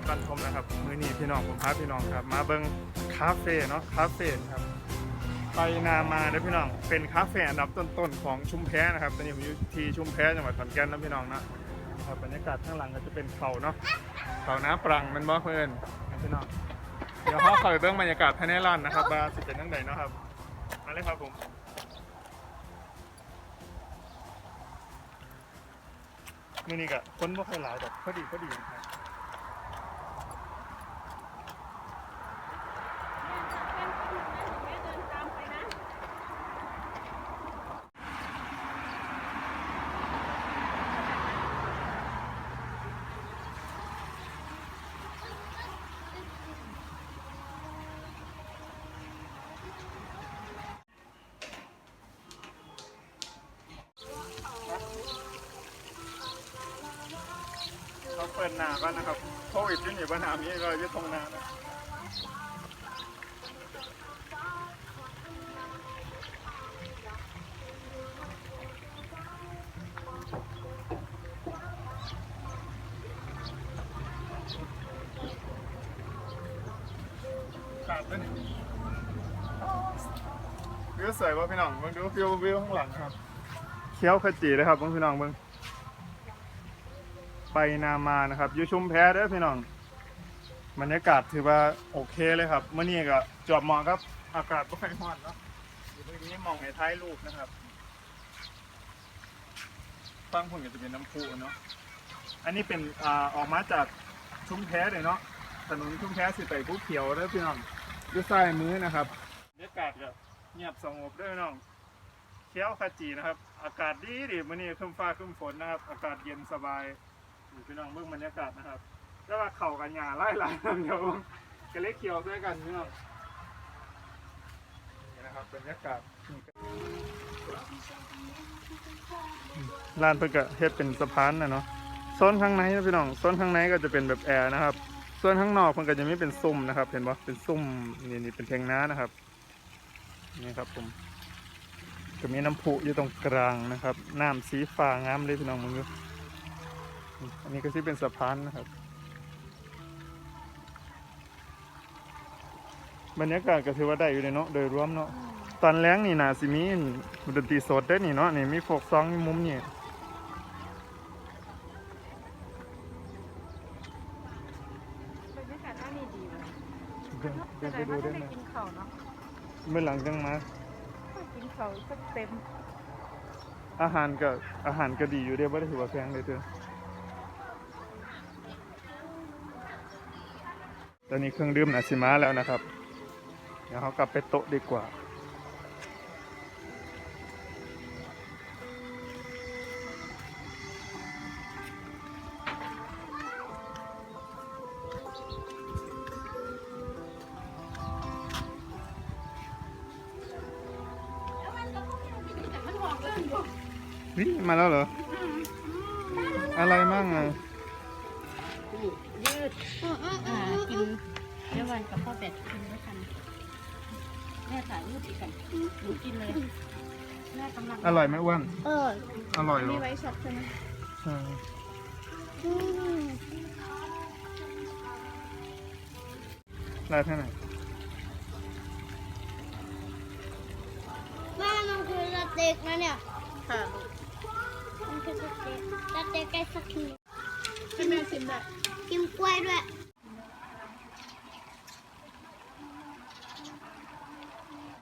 ดบันทมนะครับมือนี้พี่น้องผมพาพี่น้องครับ มาเบิ้งคาเฟ่เนาะคาเฟ่ครับไปนามาเด้อพี่น้องเป็นคาเฟ่อันดับต้นๆของชุมแพนะครับตอนนี้ผมอยู่ที่ชุมแพจังหวัดขอนแก่นนะพี่น้องนะครับบรรยากาศข้างหลังก็จะเป็นเขาเนาะเขาน้ำปรังมันบ่เพื่อนพี่น้องเดี๋ยวเขาเข้าไปเบิ้งบรรยากาศภายในร้านนะครับว่าสิเป็นยังไงเนาะครับมาเลยครับผมมื่นี้ก็คนบ่ค่อยหลายแต่พอดีพอดีนะครับ ปิดหนาก่อนนะครับโควิดอยุ่นี่ปัญหามีเรายู่ตรงนานะขาดไปนี่วิวสวยป่ะพี่น้องมึงดูวิววิวข้างหลังครับ เคี้ยวขจีเลยครับมึงพี่น้องมึง ไปนามานะครับอยู่ชุมแพเด้อพี่น้องบรรยากาศถือว่าโอเคเลยครับเมื่อนี้ก็จอบเหมาะครับ อากาศไม่ค่อยร้อนเนาะอยู่ตรงนี้มองในท้ายรูปนะครับฟังผมก็จะเป็นน้ำพุเนาะอันนี้เป็นอ่าออกมาจากชุมแพเลยเนาะถนนชุมแพสิไปภูเขียวเด้อพี่น้องอยู่ซ้ายมือนะครับบรรยากาศก็เงียบสงบเด้อพี่น้องเคี้ยวขจีนะครับ อากาศดีดีมื่อนี้ครึ้มฟ้าครึ้มฝนนะครับ อากาศเย็นสบาย พี่น้องเบิ่งบรรยากาศนะครับ แล้วว่าเข่ากันหยาไล่หลายเดี๋ยวกันเล็กเขียวด้วยกันพี่น้องนี่นะครับบรรยากาศร้านเพิ่งก็เฮ็ดเป็นสะพานนะเนาะโซนข้างในนะพี่น้องโซนข้างในก็จะเป็นแบบแอร์นะครับส่วนข้างนอกเพิ่นก็จะไมีเป็นซุ้มนะครับ เห็นปะเป็นซุ้มนี่นี่เป็นเทียงน้านะครับนี่ครับผมก็มีน้ำพุอยู่ตรงกลางนะครับน้ำสีฟ้างามเลยพี่น้องมึงดู อันนี้ก็ที่เป็นสะพานนะครับ บรรยากาศก็ถือว่าได้อยู่เลยเนาะโดยรวมเนาะตอนแรงนี่นาสิมีดนตรีสดได้อนี่เนาะนี่มีโฟกซองมีมุมนี่บรรยากาศน่านี่ดีเลยเดินเดินไปแต่ดูว่าได้ถ้าไหมได้กินข้าวเนาะเมื่อหลังจังมาก็กินข้าวสักเต็ม อาหารก็อาหารก็ดีอยู่เด้บ่ได้ถือว่าแพงเลยเด้อ ตอนนี้เครื่องดื่มน่ะสิมาแล้วนะครับ เดี๋ยวเขากลับไปโต๊ะดีกว่าแต่มันหอมเลยอยู่นี่มาแล้วเหรอ อะไรมั่งอะ ยืดอ่ากินเดี๋ยววันกับพ่อเป็ดกินด้วยกัน แม่ถ่ายรูปอีกกันหนูกินเลยแม่กำลังอร่อยไหมอ้วนเอออร่อยเหรมีอไว้ช็อปใช่ไหมใช่ได้เท่าไหร่แม่มันคือสเต็กนะเนี่ยค่ะมันคือสเต็กสเต็กไก่สักที ให้แม่ชิมได้กินกล้วยด้วย